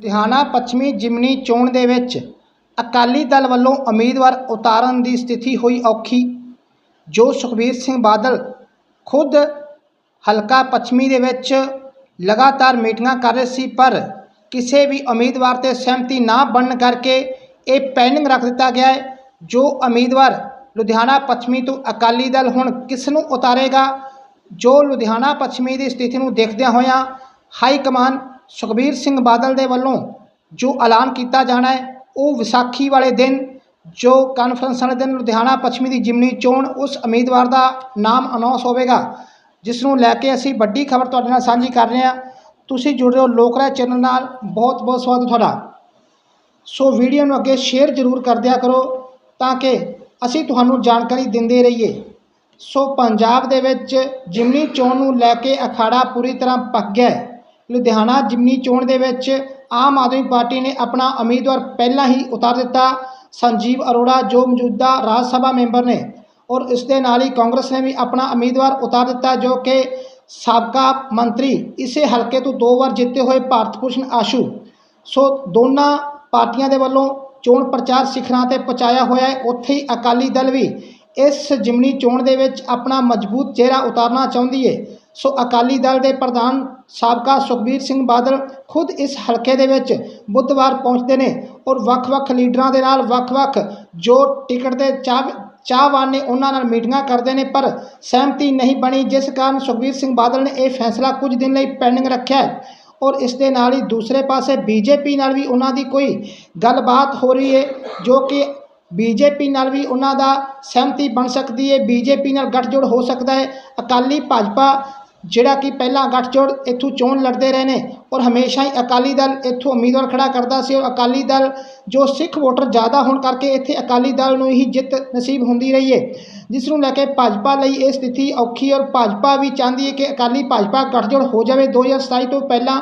ਲੁਧਿਆਣਾ ਪੱਛਮੀ ਜਿਮਨੀ ਚੋਣ ਦੇ ਵਿੱਚ ਅਕਾਲੀ ਦਲ ਵੱਲੋਂ ਉਮੀਦਵਾਰ ਉਤਾਰਨ ਦੀ ਸਥਿਤੀ ਹੋਈ ਔਖੀ, ਜੋ ਸੁਖਬੀਰ ਸਿੰਘ ਬਾਦਲ ਖੁਦ ਹਲਕਾ ਪੱਛਮੀ ਦੇ ਵਿੱਚ ਲਗਾਤਾਰ ਮੀਟਿੰਗਾਂ ਕਰ ਰਹੇ ਸੀ, ਪਰ ਕਿਸੇ ਵੀ ਉਮੀਦਵਾਰ ਤੇ ਸਹਿਮਤੀ ਨਾ ਬਣਨ ਕਰਕੇ ਇਹ ਪੈਂਡਿੰਗ ਰੱਖ ਦਿੱਤਾ ਗਿਆ ਹੈ, ਜੋ ਉਮੀਦਵਾਰ ਲੁਧਿਆਣਾ ਪੱਛਮੀ ਤੋਂ ਅਕਾਲੀ ਦਲ ਹੁਣ ਕਿਸ ਨੂੰ ਉਤਾਰੇਗਾ, ਜੋ ਲੁਧਿਆਣਾ ਪੱਛਮੀ ਦੀ ਸਥਿਤੀ ਨੂੰ ਦੇਖਦਿਆਂ ਹੋਇਆਂ ਹਾਈ ਕਮਾਨ ਸੁਖਬੀਰ ਸਿੰਘ ਬਾਦਲ ਦੇ ਵੱਲੋਂ ਜੋ ਐਲਾਨ ਕੀਤਾ ਜਾਣਾ ਹੈ, ਉਹ ਵਿਸਾਖੀ ਵਾਲੇ ਦਿਨ ਜੋ ਕਾਨਫਰੰਸ ਵਾਲੇ ਦਿਨ ਲੁਧਿਆਣਾ ਪੱਛਮੀ ਦੀ ਜਿਮਨੀ ਚੋਣ, ਉਸ ਉਮੀਦਵਾਰ ਦਾ ਨਾਮ ਅਨਾਉਂਸ ਹੋਵੇਗਾ, ਜਿਸ ਨੂੰ ਲੈ ਕੇ ਅਸੀਂ ਵੱਡੀ ਖਬਰ ਤੁਹਾਡੇ ਨਾਲ ਸਾਂਝੀ ਕਰ ਰਹੇ ਹਾਂ। ਤੁਸੀਂ ਜੁੜ ਰਹੇ ਹੋ ਲੋਕਰਾਜ ਚੈਨਲ ਨਾਲ। ਬਹੁਤ ਬਹੁਤ ਸਵਾਗਤ ਤੁਹਾਡਾ। ਸੋ ਵੀਡੀਓ ਨੂੰ ਅੱਗੇ ਸ਼ੇਅਰ ਜ਼ਰੂਰ ਕਰ ਦਿਆ ਕਰੋ ਤਾਂ ਕਿ ਅਸੀਂ ਤੁਹਾਨੂੰ ਜਾਣਕਾਰੀ ਦਿੰਦੇ ਰਹੀਏ। ਸੋ ਪੰਜਾਬ ਦੇ ਵਿੱਚ ਜਿਮਨੀ ਚੋਣ ਨੂੰ ਲੈ ਕੇ ਅਖਾੜਾ ਪੂਰੀ ਤਰ੍ਹਾਂ ਪੱਕ ਗਿਆ ਲੁਧਿਆਣਾ ਜਿਮਨੀ ਚੋਣ ਦੇ ਵਿੱਚ ਆਮ ਆਦਮੀ ਪਾਰਟੀ ਨੇ ਆਪਣਾ ਉਮੀਦਵਾਰ ਪਹਿਲਾਂ ਹੀ ਉਤਾਰ ਦਿੱਤਾ। ਸੰਜੀਵ ਅਰੋੜਾ, ਜੋ ਮੌਜੂਦਾ ਰਾਜ ਸਭਾ ਮੈਂਬਰ ਨੇ, ਔਰ ਇਸ ਦੇ ਨਾਲ ਹੀ ਕਾਂਗਰਸ ਨੇ ਵੀ ਆਪਣਾ ਉਮੀਦਵਾਰ ਉਤਾਰ ਦਿੱਤਾ, ਜੋ ਕਿ ਸਾਬਕਾ ਮੰਤਰੀ ਇਸੇ ਹਲਕੇ ਤੋਂ ਦੋ ਵਾਰ ਜਿੱਤੇ ਹੋਏ ਭਾਰਤ ਭੂਸ਼ਣ ਆਸ਼ੂ। ਸੋ ਦੋਨਾਂ ਪਾਰਟੀਆਂ ਦੇ ਵੱਲੋਂ ਚੋਣ ਪ੍ਰਚਾਰ ਸਿਖਰਾਂ ਤੇ ਪਹੁੰਚਾਇਆ ਹੋਇਆ ਹੈ। ਉੱਥੇ ਹੀ ਅਕਾਲੀ ਦਲ ਵੀ ਇਸ ਜਿਮਨੀ ਚੋਣ ਦੇ ਵਿੱਚ ਆਪਣਾ ਮਜ਼ਬੂਤ ਚਿਹਰਾ ਉਤਾਰਨਾ ਚਾਹੁੰਦੀ ਹੈ ਸੋ ਅਕਾਲੀ ਦਲ ਦੇ ਪ੍ਰਧਾਨ ਸਾਬਕਾ ਸੁਖਬੀਰ ਸਿੰਘ ਬਾਦਲ ਖੁਦ ਇਸ ਹਲਕੇ ਦੇ ਵਿੱਚ ਬੁੱਧਵਾਰ ਪਹੁੰਚਦੇ ਨੇ ਔਰ ਵੱਖ-ਵੱਖ ਲੀਡਰਾਂ ਦੇ ਨਾਲ ਵੱਖ-ਵੱਖ ਜੋ ਟਿਕਟ ਦੇ ਚਾਹ, ਚਾਹਵਾਨ ਨੇ ਉਹਨਾਂ ਨਾਲ ਮੀਟਿੰਗਾਂ ਕਰਦੇ ਨੇ, ਪਰ ਸਹਿਮਤੀ ਨਹੀਂ ਬਣੀ, ਜਿਸ ਕਾਰਨ ਸੁਖਬੀਰ ਸਿੰਘ ਬਾਦਲ ਨੇ ਇਹ ਫੈਸਲਾ ਕੁਝ ਦਿਨ ਲਈ ਪੈਂਡਿੰਗ ਰੱਖਿਆ ਔਰ ਇਸ ਦੇ ਨਾਲ ਹੀ ਦੂਸਰੇ ਪਾਸੇ ਬੀਜੇਪੀ ਨਾਲ ਵੀ ਉਹਨਾਂ ਦੀ ਕੋਈ ਗੱਲਬਾਤ ਹੋ ਰਹੀ ਹੈ, ਜੋ ਕਿ ਬੀਜੇਪੀ ਨਾਲ ਵੀ ਉਹਨਾਂ ਦਾ ਸਹਿਮਤੀ ਬਣ ਸਕਦੀ ਹੈ, ਬੀਜੇਪੀ ਨਾਲ ਗੱਠਜੋੜ ਹੋ ਸਕਦਾ ਹੈ। ਅਕਾਲੀ ਭਾਜਪਾ ਜਿਹੜਾ ਕਿ ਪਹਿਲਾਂ ਗੱਠਜੋੜ ਇੱਥੋਂ ਚੋਣ ਲੜਦੇ ਰਹੇ ਨੇ ਔਰ ਹਮੇਸ਼ਾ ਹੀ ਅਕਾਲੀ ਦਲ ਇੱਥੋਂ ਉਮੀਦਵਾਰ ਖੜਾ ਕਰਦਾ ਸੀ ਔਰ ਅਕਾਲੀ ਦਲ ਜੋ ਸਿੱਖ ਵੋਟਰ ਜ਼ਿਆਦਾ ਹੋਣ ਕਰਕੇ ਇੱਥੇ ਅਕਾਲੀ ਦਲ ਨੂੰ ਹੀ ਜਿੱਤ ਨਸੀਬ ਹੁੰਦੀ ਰਹੀ ਹੈ ਜਿਸ ਨੂੰ ਲੈ ਕੇ ਭਾਜਪਾ ਲਈ ਇਹ ਸਥਿਤੀ ਔਖੀ ਔਰ ਭਾਜਪਾ ਵੀ ਚਾਹੁੰਦੀ ਹੈ ਕਿ ਅਕਾਲੀ ਭਾਜਪਾ ਗੱਠਜੋੜ ਹੋ ਜਾਵੇ। 2027 ਤੋਂ ਪਹਿਲਾਂ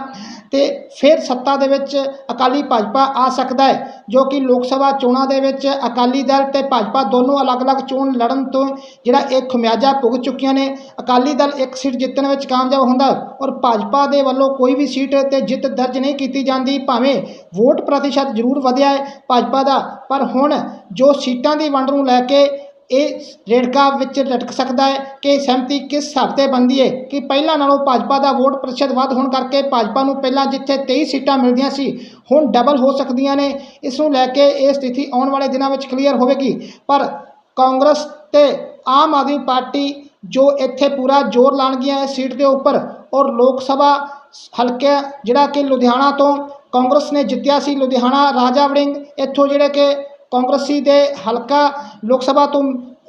ਤੇ ਫਿਰ ਸੱਤਾ ਦੇ ਵਿੱਚ ਅਕਾਲੀ ਭਾਜਪਾ ਆ ਸਕਦਾ ਹੈ, ਜੋ ਕਿ ਲੋਕ ਸਭਾ ਚੋਣਾਂ ਦੇ ਵਿੱਚ ਅਕਾਲੀ ਦਲ ਤੇ ਭਾਜਪਾ ਦੋਨੋਂ ਅਲੱਗ-ਅਲੱਗ ਚੋਣ ਲੜਨ ਤੋਂ ਜਿਹੜਾ ਇਹ ਖਮਿਆਜਾ ਭੁਗਤ ਚੁੱਕੀਆਂ ਨੇ, ਅਕਾਲੀ ਦਲ ਇੱਕ ਸੀਟ ਜਿੱਤਣ ਵਿੱਚ ਕਾਮਯਾਬ ਹੁੰਦਾ ਔਰ ਭਾਜਪਾ ਦੇ ਵੱਲੋਂ ਕੋਈ ਵੀ ਸੀਟ ਤੇ ਜਿੱਤ ਦਰਜ ਨਹੀਂ ਕੀਤੀ ਜਾਂਦੀ, ਭਾਵੇਂ ਵੋਟ ਪ੍ਰਤੀਸ਼ਤ ਜ਼ਰੂਰ ਵਧਿਆ ਹੈ ਭਾਜਪਾ ਦਾ, ਪਰ ਹੁਣ ਜੋ ਸੀਟਾਂ ਦੀ ਵੰਡ ਨੂੰ ਲੈ ਕੇ ਇਹ ਰੇੜਕਾ ਵਿੱਚ ਲਟਕ ਸਕਦਾ ਹੈ ਕਿ ਸਹਿਮਤੀ ਕਿਸ ਹਿਸਾਬ ਤੇ ਬਣਦੀ ਹੈ ਕਿ ਪਹਿਲਾਂ ਨਾਲੋਂ ਭਾਜਪਾ ਦਾ ਵੋਟ ਪ੍ਰਤੀਸ਼ਤ ਵੱਧ ਹੋਣ ਕਰਕੇ ਭਾਜਪਾ ਨੂੰ ਪਹਿਲਾਂ ਜਿੱਥੇ 23 ਸੀਟਾਂ ਮਿਲਦੀਆਂ ਸੀ, ਹੁਣ ਡਬਲ ਹੋ ਸਕਦੀਆਂ ਨੇ। ਇਸ ਨੂੰ ਲੈ ਕੇ ਇਹ ਸਥਿਤੀ ਆਉਣ ਵਾਲੇ ਦਿਨਾਂ ਵਿੱਚ ਕਲੀਅਰ ਹੋਵੇਗੀ। ਪਰ ਕਾਂਗਰਸ ਤੇ ਆਮ ਆਦਮੀ ਪਾਰਟੀ ਜੋ ਇੱਥੇ ਪੂਰਾ ਜ਼ੋਰ ਲਾਣਗੀਆਂ ਇਸ ਸੀਟ ਦੇ ਉੱਪਰ ਔਰ ਲੋਕ ਸਭਾ ਹਲਕੇ ਜਿਹੜਾ ਕਿ ਲੁਧਿਆਣਾ ਤੋਂ ਕਾਂਗਰਸ ਨੇ ਜਿੱਤਿਆ ਸੀ, ਲੁਧਿਆਣਾ ਰਾਜਾ ਵੜਿੰਗ, ਇੱਥੋਂ ਜਿਹੜੇ ਕਿ ਕਾਂਗਰਸੀ ਦੇ ਹਲਕਾ ਲੋਕ ਸਭਾ ਤੋਂ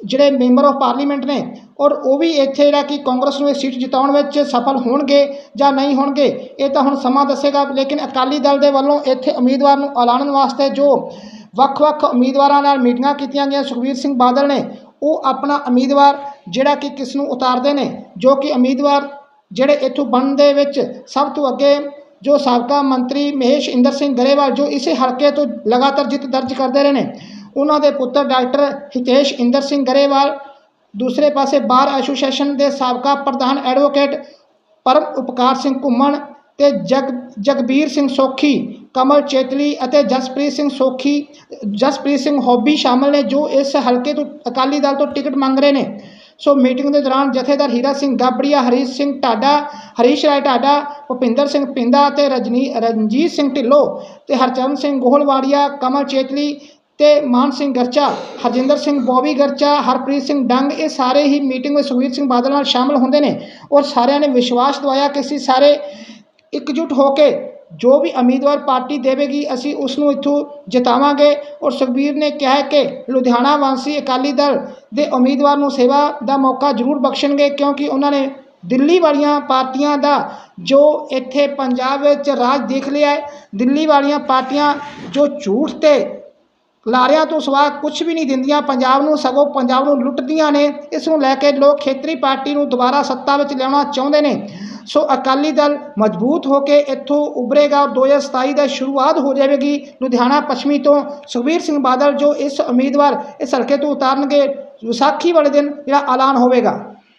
ਜਿਹੜੇ ਮੈਂਬਰ ਆਫ ਪਾਰਲੀਮੈਂਟ ਨੇ ਔਰ ਉਹ ਵੀ ਇੱਥੇ ਜਿਹੜਾ ਕਿ ਕਾਂਗਰਸ ਨੂੰ ਇਹ ਸੀਟ ਜਿਤਾਉਣ ਵਿੱਚ ਸਫਲ ਹੋਣਗੇ ਜਾਂ ਨਹੀਂ ਹੋਣਗੇ, ਇਹ ਤਾਂ ਹੁਣ ਸਮਾਂ ਦੱਸੇਗਾ, ਲੇਕਿਨ ਅਕਾਲੀ ਦਲ ਦੇ ਵੱਲੋਂ ਇੱਥੇ ਉਮੀਦਵਾਰ ਨੂੰ ਐਲਾਨਣ ਵਾਸਤੇ ਜੋ ਵੱਖ-ਵੱਖ ਉਮੀਦਵਾਰਾਂ ਨਾਲ ਮੀਟਿੰਗਾਂ ਕੀਤੀਆਂ ਗਈਆਂ, ਸੁਖਬੀਰ ਸਿੰਘ ਬਾਦਲ ਨੇ, ਉਹ ਆਪਣਾ ਉਮੀਦਵਾਰ ਜਿਹੜਾ ਕਿ ਕਿਸ ਨੂੰ ਉਤਾਰਦੇ ਨੇ, ਜੋ ਕਿ ਉਮੀਦਵਾਰ ਜਿਹੜੇ ਇੱਥੋਂ ਬਣਨ ਦੇ ਵਿੱਚ ਸਭ ਤੋਂ ਅੱਗੇ ਜੋ ਸਾਬਕਾ ਮੰਤਰੀ ਮਹੇਸ਼ ਇੰਦਰ ਸਿੰਘ ਗਰੇਵਾਲ, ਜੋ ਇਸੇ ਹਲਕੇ ਤੋਂ ਲਗਾਤਾਰ ਜਿੱਤ ਦਰਜ ਕਰਦੇ ਰਹੇ ਨੇ, ਉਹਨਾਂ ਦੇ ਪੁੱਤਰ ਡਾਕਟਰ ਹਿਤੇਸ਼ ਇੰਦਰ ਸਿੰਘ ਗਰੇਵਾਲ, ਦੂਸਰੇ ਪਾਸੇ ਬਾਰ ਐਸੋਸੀਏਸ਼ਨ ਦੇ ਸਾਬਕਾ ਪ੍ਰਧਾਨ ਐਡਵੋਕੇਟ ਪਰਮ ਉਪਕਾਰ ਸਿੰਘ ਘੁੰਮਣ ਤੇ ਜਗ, ਜਗਬੀਰ ਸਿੰਘ ਸੋਖੀ, ਕਮਲ ਚੇਤਲੀ ਅਤੇ ਜਸਪ੍ਰੀਤ ਸਿੰਘ ਸੋਖੀ, ਜਸਪ੍ਰੀਤ ਸਿੰਘ ਹੋਬੀ ਸ਼ਾਮਲ ਨੇ, ਜੋ ਇਸ ਹਲਕੇ ਤੋਂ ਅਕਾਲੀ ਦਲ ਤੋਂ ਟਿਕਟ ਮੰਗ ਰਹੇ ਨੇ। ਸੋ ਮੀਟਿੰਗ ਦੇ ਦੌਰਾਨ ਜਥੇਦਾਰ ਹੀਰਾ ਸਿੰਘ ਗਾਬੜੀਆ, ਹਰੀਸ਼ ਸਿੰਘ ਢਾਡਾ, ਹਰੀਸ਼ ਰਾਏ ਢਾਡਾ, ਭੁਪਿੰਦਰ ਸਿੰਘ ਪਿੰਦਾ ਤੇ ਰਜਨੀ, ਰਣਜੀਤ ਸਿੰਘ ਢਿੱਲੋਂ ਤੇ ਹਰਚਰਨ ਸਿੰਘ ਗੋਹਲਵਾੜੀਆ, ਕਮਲ ਚੇਤਲੀ ਤੇ ਮਾਨ ਸਿੰਘ ਗਰਚਾ, ਹਰਜਿੰਦਰ ਸਿੰਘ ਬੋਬੀ ਗਰਚਾ, ਹਰਪ੍ਰੀਤ ਸਿੰਘ ਡੰਗ ਇਹ ਸਾਰੇ ਹੀ ਮੀਟਿੰਗ ਵਿੱਚ ਸੁਖਬੀਰ ਸਿੰਘ ਬਾਦਲ ਨਾਲ ਸ਼ਾਮਲ ਹੁੰਦੇ ਨੇ ਔਰ ਸਾਰਿਆਂ ਨੇ ਵਿਸ਼ਵਾਸ ਦਵਾਇਆ ਕਿ ਅਸੀਂ ਸਾਰੇ ਇਕਜੁੱਟ ਹੋ ਕੇ ਜੋ ਵੀ ਉਮੀਦਵਾਰ ਪਾਰਟੀ ਦੇਵੇਗੀ, ਅਸੀਂ ਉਸ ਨੂੰ ਇੱਥੋਂ ਜਿਤਾਵਾਂਗੇ। ਔਰ ਸੁਖਬੀਰ ਨੇ ਕਿਹਾ ਹੈ ਕਿ ਲੁਧਿਆਣਾ ਵਾਂਸੀ ਅਕਾਲੀ ਦਲ ਦੇ ਉਮੀਦਵਾਰ ਨੂੰ ਸੇਵਾ ਦਾ ਮੌਕਾ ਜ਼ਰੂਰ ਬਖਸ਼ਣਗੇ, ਕਿਉਂਕਿ ਉਹਨਾਂ ਨੇ ਦਿੱਲੀ ਵਾਲੀਆਂ ਪਾਰਟੀਆਂ ਦਾ ਜੋ ਇੱਥੇ ਪੰਜਾਬ ਵਿੱਚ ਰਾਜ ਦੇਖ ਲਿਆ ਹੈ, ਦਿੱਲੀ ਵਾਲੀਆਂ ਪਾਰਟੀਆਂ ਜੋ ਝੂਠ ਤੇ ਲਾਰਿਆਂ ਤੋਂ ਸਿਵਾ ਕੁਝ ਵੀ ਨਹੀਂ ਦਿੰਦੀਆਂ, ਪੰਜਾਬ ਨੂੰ ਸਗੋਂ ਪੰਜਾਬ ਨੂੰ ਲੁੱਟਦੀਆਂ ਨੇ। ਇਸ ਨੂੰ ਲੈ ਕੇ ਲੋਕ ਖੇਤਰੀ ਪਾਰਟੀ ਨੂੰ ਦੁਬਾਰਾ ਸੱਤਾ ਵਿੱਚ ਲਿਆਉਣਾ ਚਾਹੁੰਦੇ ਨੇ। ਸੋ ਅਕਾਲੀ ਦਲ ਮਜ਼ਬੂਤ ਹੋ ਕੇ ਇੱਥੋਂ ਉਭਰੇਗਾ ਔਰ 2027 ਦਾ ਸ਼ੁਰੂਆਤ ਹੋ ਜਾਵੇਗੀ ਲੁਧਿਆਣਾ ਪੱਛਮੀ ਤੋਂ। ਸੁਖਬੀਰ ਸਿੰਘ ਬਾਦਲ ਜੋ ਇਸ ਉਮੀਦਵਾਰ ਇਸ ਹਲਕੇ ਤੋਂ ਉਤਾਰਨਗੇ, ਵਿਸਾਖੀ ਵਾਲੇ ਦਿਨ ਜਿਹੜਾ ਐਲਾਨ ਹੋਵੇਗਾ।